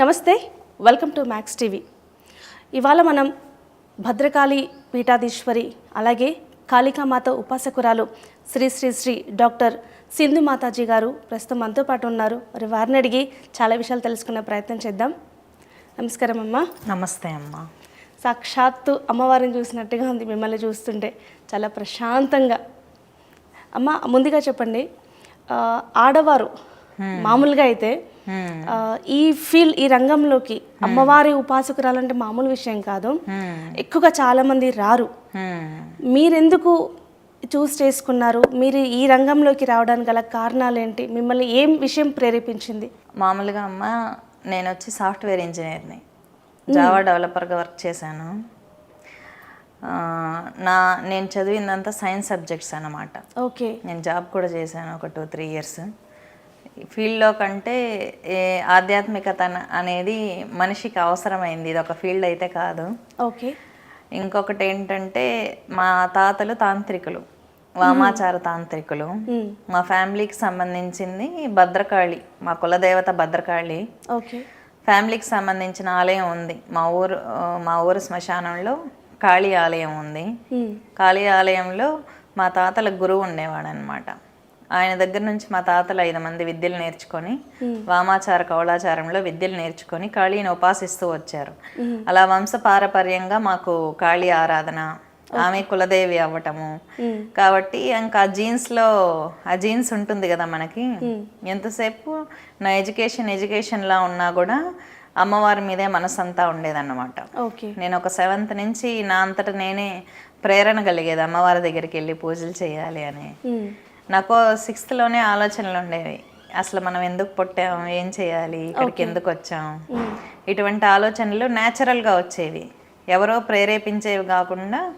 నమస్తే welcome to max TV. ఇవాళ మనం భద్రకాళి పీఠాధీశ్వరి అలాగే కాళికామాత ఉపాసకురాలు శ్రీ శ్రీ శ్రీ డాక్టర్ సింధు మాతాజీ గారు ప్రస్తుతం మనతో పాటు ఉన్నారు. మరి వారిని అడిగి చాలా విషయాలు తెలుసుకునే ప్రయత్నం చేద్దాం. నమస్కారం అమ్మా. నమస్తే అమ్మ. సాక్షాత్తు అమ్మవారిని చూసినట్టుగా ఉంది మిమ్మల్ని చూస్తుంటే చాలా ప్రశాంతంగా. అమ్మ ముందుగా చెప్పండి ఆడవారు మామూలుగా అయితే ఈ ఫీల్ ఈ రంగంలోకి అమ్మవారి ఉపాసకురాలంటే మామూలు విషయం కాదు. ఎక్కువగా చాలా మంది రారు మీరెందుకు చూస్ చేసుకున్నారు? మీరు ఈ రంగంలోకి రావడానికి గల కారణాలు ఏంటి మిమ్మల్ని ఏం విషయం ప్రేరేపించింది? మామూలుగా అమ్మ నేను వచ్చి సాఫ్ట్వేర్ ఇంజనీర్ని. జావా డెవలపర్గా వర్క్ చేశాను. నా నేను చదివిందంతా సైన్స్ సబ్జెక్ట్స్ అన్నమాట. ఓకే. నేను జాబ్ కూడా చేశాను ఒక టూ త్రీ ఇయర్స్. ఫీల్డ్లో కంటే ఆధ్యాత్మికత అన- అనేది మనిషికి అవసరమైంది. ఇది ఒక ఫీల్డ్ అయితే కాదు. ఓకే. ఇంకొకటి ఏంటంటే మా తాతలు తాంత్రికులు వామాచార తాంత్రికులు. మా ఫ్యామిలీకి సంబంధించింది భద్రకాళి మా కులదేవత భద్రకాళి. ఓకే. ఫ్యామిలీకి సంబంధించిన ఆలయం ఉంది. మా ఊరు మా ఊరు శ్మశానంలో కాళీ ఆలయం ఉంది. కాళీ ఆలయంలో మా తాతల గురువు ఉండేవాడు అనమాట ఆయన దగ్గర నుంచి మా తాతలు ఐదు మంది విద్యలు నేర్చుకొని వామాచార కౌలాచారంలో విద్యలు నేర్చుకొని కాళీని ఉపాసిస్తూ వచ్చారు. అలా వంశపారపర్యంగా మాకు కాళీ ఆరాధన ఆమె కులదేవి అవ్వటము. కాబట్టి ఇంకా ఆ జీన్స్లో ఆ జీన్స్ ఉంటుంది కదా మనకి. ఎంతసేపు నా ఎడ్యుకేషన్ ఎడ్యుకేషన్ లా ఉన్నా కూడా అమ్మవారి మీదే మనసంతా ఉండేదన్నమాట. నేను ఒక సెవెంత్ నుంచి నా అంతట నేనే ప్రేరణ కలిగేది అమ్మవారి దగ్గరికి వెళ్ళి పూజలు చేయాలి అని. నాకు సిక్స్త్లోనే ఆలోచనలు ఉండేవి. అసలు మనం ఎందుకు పుట్టాం? ఏం చేయాలి? ఇక్కడికి ఎందుకు వచ్చాం? ఇటువంటి ఆలోచనలు న్యాచురల్గా వచ్చేవి. ఎవరో ప్రేరేపించేవి కాకుండా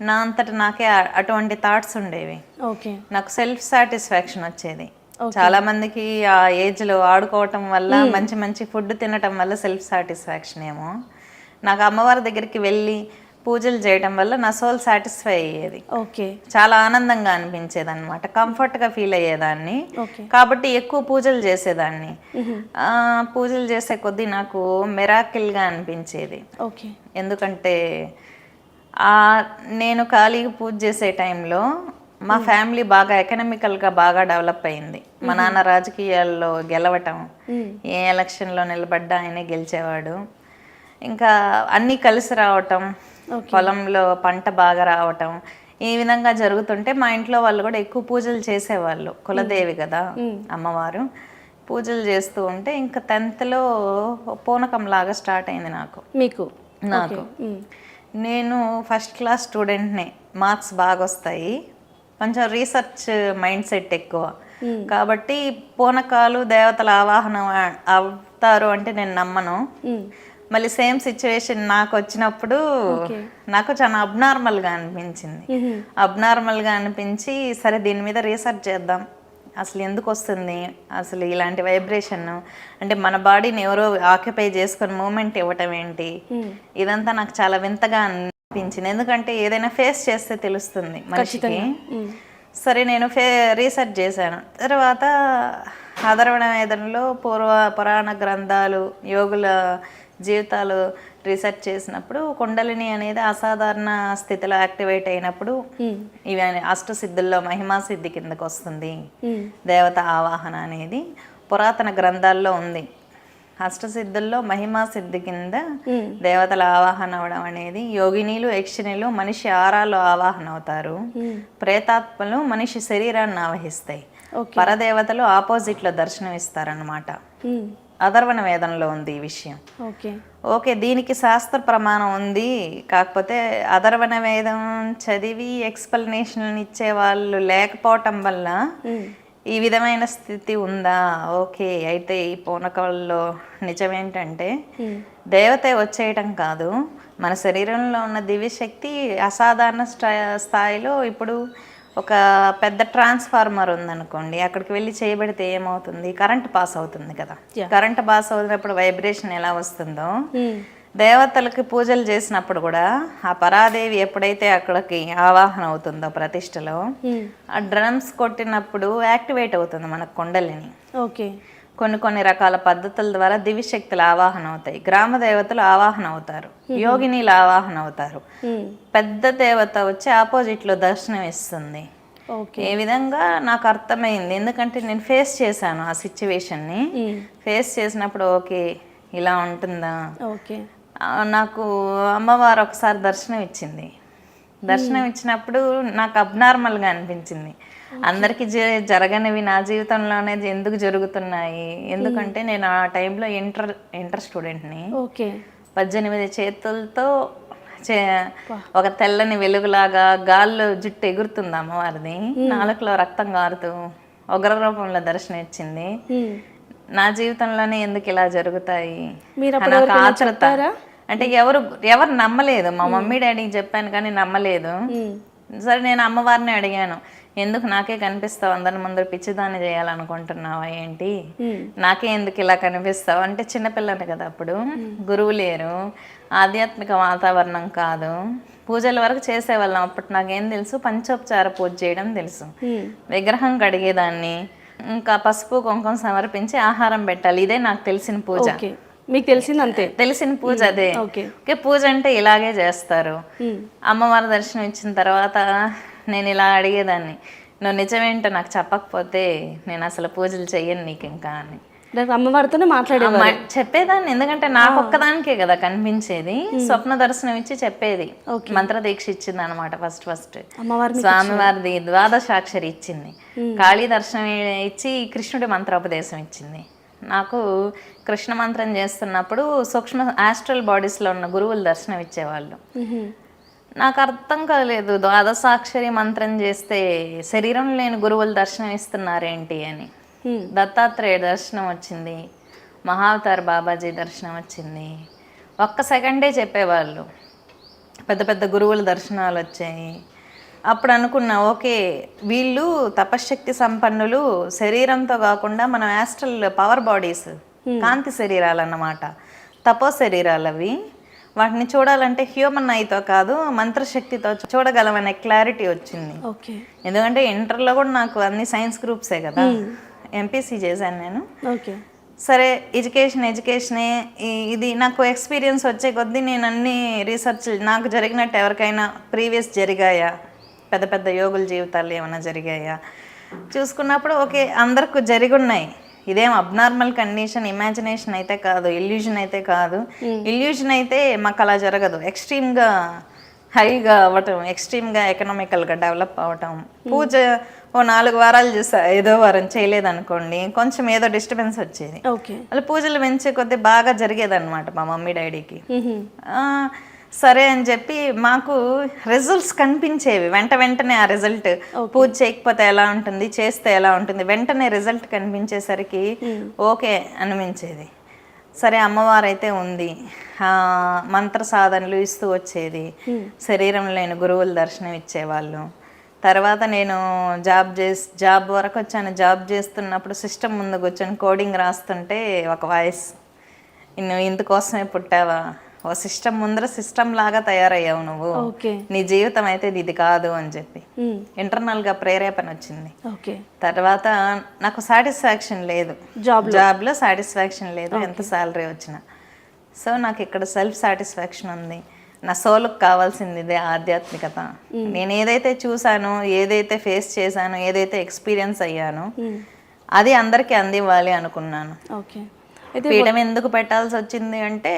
నా అంతట నాకే అటువంటి థాట్స్ ఉండేవి. ఓకే. నాకు సెల్ఫ్ సాటిస్ఫాక్షన్ వచ్చేది చాలా మందికి ఆ ఏజ్లో ఆడుకోవటం వల్ల మంచి మంచి ఫుడ్ తినటం వల్ల సెల్ఫ్ సాటిస్ఫాక్షన్ ఏమో. నాకు అమ్మవారి దగ్గరికి వెళ్ళి పూజలు చేయటం వల్ల నా సోల్ సాటిస్ఫై అయ్యేది. ఓకే. చాలా ఆనందంగా అనిపించేది అనమాట కంఫర్ట్గా ఫీల్ అయ్యేదాన్ని. ఓకే. కాబట్టి ఎక్కువ పూజలు చేసేదాన్ని. ఆ, పూజలు చేసే కొద్దీ నాకు మెరాకిల్గా అనిపించేది. ఓకే. ఎందుకంటే ఆ నేను ఖాళీగా పూజ చేసే టైంలో మా ఫ్యామిలీ బాగా ఎకనామికల్గా బాగా డెవలప్ అయింది. మా నాన్న రాజకీయాల్లో గెలవటం ఏ ఎలక్షన్లో నిలబడ్డా ఆయనే గెలిచేవాడు. ఇంకా అన్నీ కలిసి రావటం పొలంలో పంట బాగా రావటం ఈ విధంగా జరుగుతుంటే మా ఇంట్లో వాళ్ళు కూడా ఎక్కువ పూజలు చేసేవాళ్ళు. కులదేవి కదా అమ్మవారు. పూజలు చేస్తూ ఉంటే ఇంకా టెన్త్లో పూనకం లాగా స్టార్ట్ అయింది నాకు. మీకు? నాకు. నేను ఫస్ట్ క్లాస్ స్టూడెంట్నే మార్క్స్ బాగా వస్తాయి. కొంచెం రీసెర్చ్ మైండ్ సెట్ ఎక్కువ. కాబట్టి పూనకాలు దేవతల ఆవాహనం అవుతారు అంటే నేను నమ్మను. మళ్ళీ సేమ్ సిచ్యువేషన్ నాకు వచ్చినప్పుడు నాకు చాలా అబ్నార్మల్గా అనిపించింది. అబ్నార్మల్గా అనిపించి సరే దీని మీద రీసెర్చ్ చేద్దాం. అసలు ఎందుకు వస్తుంది? అసలు ఇలాంటి వైబ్రేషన్ అంటే మన బాడీని ఎవరో ఆక్యుపై చేసుకొని మూమెంట్ ఇవ్వటం ఏంటి? ఇదంతా నాకు చాలా వింతగా అనిపించింది. ఎందుకంటే ఏదైనా ఫేస్ చేస్తే తెలుస్తుంది మనిషికి. సరే నేను ఫే రీసెర్చ్ చేశాను. తర్వాత ఆదరవణ వేదనలో పూర్వ పురాణ గ్రంథాలు యోగుల జీవితాలు రీసెర్చ్ చేసినప్పుడు కుండలిని అనేది అసాధారణ స్థితిలో యాక్టివేట్ అయినప్పుడు ఇవి అష్టసిద్ధుల్లో మహిమా సిద్ధి కిందకు వస్తుంది. దేవత ఆవాహన అనేది పురాతన గ్రంథాల్లో ఉంది. అష్టసిద్ధుల్లో మహిమా సిద్ధి కింద దేవతల ఆవాహన అవడం అనేది యోగినీలు యక్షిణీలు మనిషి ఆరాలు ఆవాహన అవుతారు. ప్రేతాత్మలు మనిషి శరీరాన్ని ఆవహిస్తాయి. పరదేవతలు ఆపోజిట్లో దర్శనం ఇస్తారనమాట అధర్వణ వేదంలో ఉంది ఈ విషయం. ఓకే. ఓకే దీనికి శాస్త్ర ప్రమాణం ఉంది. కాకపోతే అధర్వణ వేదం చదివి ఎక్స్ప్లెనేషన్ ఇచ్చే వాళ్ళు లేకపోవటం వల్ల ఈ విధమైన స్థితి ఉందా? ఓకే అయితే ఈ పూనకాల్లో నిజమేంటంటే దేవత వచ్చేయటం కాదు. మన శరీరంలో ఉన్న దివ్యశక్తి అసాధారణ స్థా- స్థాయిలో ఇప్పుడు ఒక పెద్ద ట్రాన్స్ఫార్మర్ ఉందనుకోండి అక్కడికి వెళ్ళి చేయబడితే ఏమవుతుంది? కరెంట్ పాస్ అవుతుంది కదా. కరెంట్ పాస్ అవుతున్నప్పుడు వైబ్రేషన్ ఎలా వస్తుందో దేవతలకి పూజలు చేసినప్పుడు కూడా ఆ పరాదేవి ఎప్పుడైతే అక్కడికి ఆవాహన అవుతుందో ప్రతిష్టలో ఆ డ్రమ్స్ కొట్టినప్పుడు యాక్టివేట్ అవుతుంది మన కొండలిని. ఓకే కొన్ని కొన్ని రకాల పద్ధతుల ద్వారా దివ్యశక్తులు ఆవాహన అవుతాయి గ్రామ దేవతలు ఆవాహన అవుతారు యోగినీలు ఆవాహన అవుతారు పెద్ద దేవత వచ్చి ఆపోజిట్లో దర్శనం ఇస్తుంది ఓకే. ఏ విధంగా నాకు అర్థమైంది? ఎందుకంటే నేను ఫేస్ చేశాను ఆ సిచ్యువేషన్ని. ఫేస్ చేసినప్పుడు ఓకే ఇలా ఉంటుందా? నాకు అమ్మవారు ఒకసారి దర్శనం ఇచ్చింది దర్శనం ఇచ్చినప్పుడు నాకు అబ్నార్మల్గా అనిపించింది. అందరికీ జరగనివి నా జీవితంలోనే ఎందుకు జరుగుతున్నాయి? ఎందుకంటే నేను ఆ టైంలో ఇంటర్ ఇంటర్ స్టూడెంట్ని. ఓకే. పద్దెనిమిది చేతులతో ఒక తెల్లని వెలుగులాగా గాల్లో జుట్టు ఎగురుతుంది అమ్మవారిది. నాలుకలో రక్తం కారుతూ ఉగ్ర రూపంలో దర్శనం ఇచ్చింది నా జీవితంలోనే ఎందుకు ఇలా జరుగుతాయి. చెప్పారా? అంటే ఎవరు ఎవరు నమ్మలేదు. మా మమ్మీ డాడీకి చెప్పాను కానీ నమ్మలేదు. సరే నేను అమ్మవారిని అడిగాను. ఎందుకు నాకే కనిపిస్తావు? అందరి ముందర పిచ్చిదాన్ని చేయాలనుకుంటున్నావా ఏంటి? నాకే ఎందుకు ఇలా కనిపిస్తావు? అంటే చిన్నపిల్లని కదా అప్పుడు. గురువు లేరు. ఆధ్యాత్మిక వాతావరణం కాదు. పూజల వరకు చేసేవాళ్ళం. అప్పుడు నాకేం తెలుసు? పంచోపచార పూజ చేయడం తెలుసు. విగ్రహం కడిగేదాన్ని. ఇంకా పసుపు కుంకుమ సమర్పించి ఆహారం పెట్టాలి. ఇదే నాకు తెలిసిన పూజ. మీకు తెలిసింది అంతే. తెలిసిన పూజ అదే. ఓకే. పూజ అంటే ఇలాగే చేస్తారు. అమ్మవారి దర్శనం ఇచ్చిన తర్వాత నేను ఇలా అడిగేదాన్ని. నువ్వు నిజమేంటో నాకు చెప్పకపోతే నేను అసలు పూజలు చెయ్యను నీకు ఇంకా అని. అమ్మవారితోనే మాట్లాడే చెప్పేదాన్ని. ఎందుకంటే నాకు ఒక్కదానికే కదా కనిపించేది. స్వప్న దర్శనం ఇచ్చి చెప్పేది. మంత్ర దీక్ష ఇచ్చింది అనమాట ఫస్ట్. ఫస్ట్ స్వామివారిది ద్వాదశాక్షరి ఇచ్చింది. కాళీ దర్శనం ఇచ్చి కృష్ణుడి మంత్రోపదేశం ఇచ్చింది. నాకు కృష్ణ మంత్రం చేస్తున్నప్పుడు సూక్ష్మ ఆస్ట్రల్ బాడీస్లో ఉన్న గురువులు దర్శనం ఇచ్చేవాళ్ళు. నాకు అర్థం కాలేదు. ద్వాదశాక్షరి మంత్రం చేస్తే శరీరం లేని గురువులు దర్శనం ఇస్తున్నారేంటి అని దత్తాత్రేయ దర్శనం వచ్చింది. మహావతార్ బాబాజీ దర్శనం వచ్చింది. ఒక్క సెకండే చెప్పేవాళ్ళు. పెద్ద పెద్ద గురువుల దర్శనాలు వచ్చాయి. అప్పుడు అనుకున్నా ఓకే వీళ్ళు తపశ్శక్తి సంపన్నులు శరీరంతో కాకుండా మనం యాస్ట్రల్ పవర్ బాడీస్ కాంతి శరీరాలు అన్నమాట తపో శరీరాలు అవి వాటిని చూడాలంటే హ్యూమన్ ఐతో కాదు మంత్రశక్తితో చూడగలమనే క్లారిటీ వచ్చింది. ఓకే. ఎందుకంటే ఇంటర్లో కూడా నాకు అన్ని సైన్స్ గ్రూప్సే కదా. ఎంపీసీ చేశాను నేను. ఓకే. సరే ఎడ్యుకేషన్ ఎడ్యుకేషనే ఇది నాకు ఎక్స్పీరియన్స్ వచ్చే కొద్దీ నేను అన్ని రీసెర్చ్ నాకు జరిగినట్టు ఎవరికైనా ప్రీవియస్ జరిగాయా? పెద్ద పెద్ద యోగుల జీవితాలు ఏమైనా జరిగాయా? చూసుకున్నప్పుడు ఓకే అందరికి జరిగి ఉన్నాయి ఇదేం అబ్నార్మల్ కండిషన్ ఇమాజినేషన్ అయితే కాదు ఇల్యూజన్ అయితే కాదు. ఇల్యూజన్ అయితే మాకు అలా జరగదు. ఎక్స్ట్రీమ్గా హైగా అవ్వటం ఎక్స్ట్రీమ్గా ఎకనామికల్గా డెవలప్ అవ్వటం. పూజ ఓ నాలుగు వారాలు చేస్తా ఏదో వారం చేయలేదనుకోండి కొంచెం ఏదో డిస్టర్బెన్స్ వచ్చేది. ఓకే వాళ్ళు పూజలు పెంచే కొద్దీ బాగా జరిగేదన్నమాట మా మమ్మీ డాడీకి. ఆ, సరే అని చెప్పి మాకు రిజల్ట్స్ కనిపించేవి. వెంట వెంటనే ఆ రిజల్ట్ పూజ చేయకపోతే ఎలా ఉంటుంది? చేస్తే ఎలా ఉంటుంది? వెంటనే రిజల్ట్ కనిపించేసరికి ఓకే అనిపించేది. సరే అమ్మవారు అయితే ఉంది మంత్ర సాధనలు ఇస్తూ వచ్చేది. శరీరం లేని గురువులు దర్శనం ఇచ్చేవాళ్ళు. తర్వాత నేను జాబ్ చేసి జాబ్ వరకు వచ్చాను. జాబ్ చేస్తున్నప్పుడు సిస్టమ్ ముందు కూర్చొని కోడింగ్ రాస్తుంటే ఒక వాయిస్ నువ్వు ఇందుకోసమే పుట్టావా? ఓ సిస్టమ్ ముందర సిస్టమ్ లాగా తయారయ్యావు నువ్వు. నీ జీవితం అయితే ఇది కాదు అని చెప్పి. ఉమ్, ఇంటర్నల్గా ప్రేరేపణ వచ్చింది. ఓకే. తర్వాత నాకు సాటిస్ఫాక్షన్ లేదు. జాబ్ జాబ్లో సాటిస్ఫాక్షన్ లేదు. ఎంత శాలరీ వచ్చినా. సో నాకు ఇక్కడ సెల్ఫ్ సాటిస్ఫాక్షన్ ఉంది. నా సోల్కి కావాల్సింది ఇదే ఆధ్యాత్మికత. నేను ఏదైతే చూసానో ఏదైతే ఫేస్ చేశానో ఏదైతే ఎక్స్పీరియన్స్ అయ్యానో అది అందరికీ అందివ్వాలి అనుకున్నాను. ఓకే. పీఠం ఎందుకు పెట్టాల్సి వచ్చింది అంటే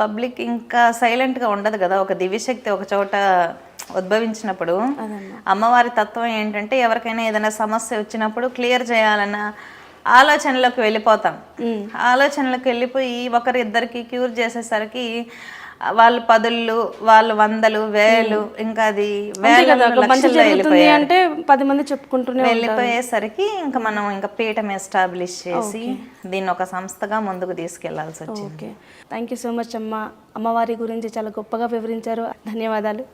పబ్లిక్ ఇంకా సైలెంట్గా ఉండదు కదా. ఒక దివ్యశక్తి ఒక చోట ఉద్భవించినప్పుడు అమ్మవారి తత్వం ఏంటంటే ఎవరికైనా ఏదైనా సమస్య వచ్చినప్పుడు క్లియర్ చేయాలన్న ఆలోచనలోకి వెళ్ళిపోతాం. ఆలోచనలకు వెళ్ళిపోయి ఒకరి ఇద్దరికి క్యూర్ చేసేసరికి వాళ్ళు పదుళ్ళు వాళ్ళు వందలు వేలు ఇంకా అది వేల లక్షల్లో వెళ్ళిపోయారు. అంటే పది మంది చెప్పుకుంటూనే వెళ్ళిపోయేసరికి ఇంకా మనం ఇంకా పీఠం ఎస్టాబ్లిష్ చేసి దీన్ని ఒక సంస్థగా ముందుకు తీసుకెళ్ళాల్సి వచ్చింది. Okay. Thank you so much అమ్మ. అమ్మవారి గురించి చాలా గొప్పగా వివరించారు. ధన్యవాదాలు.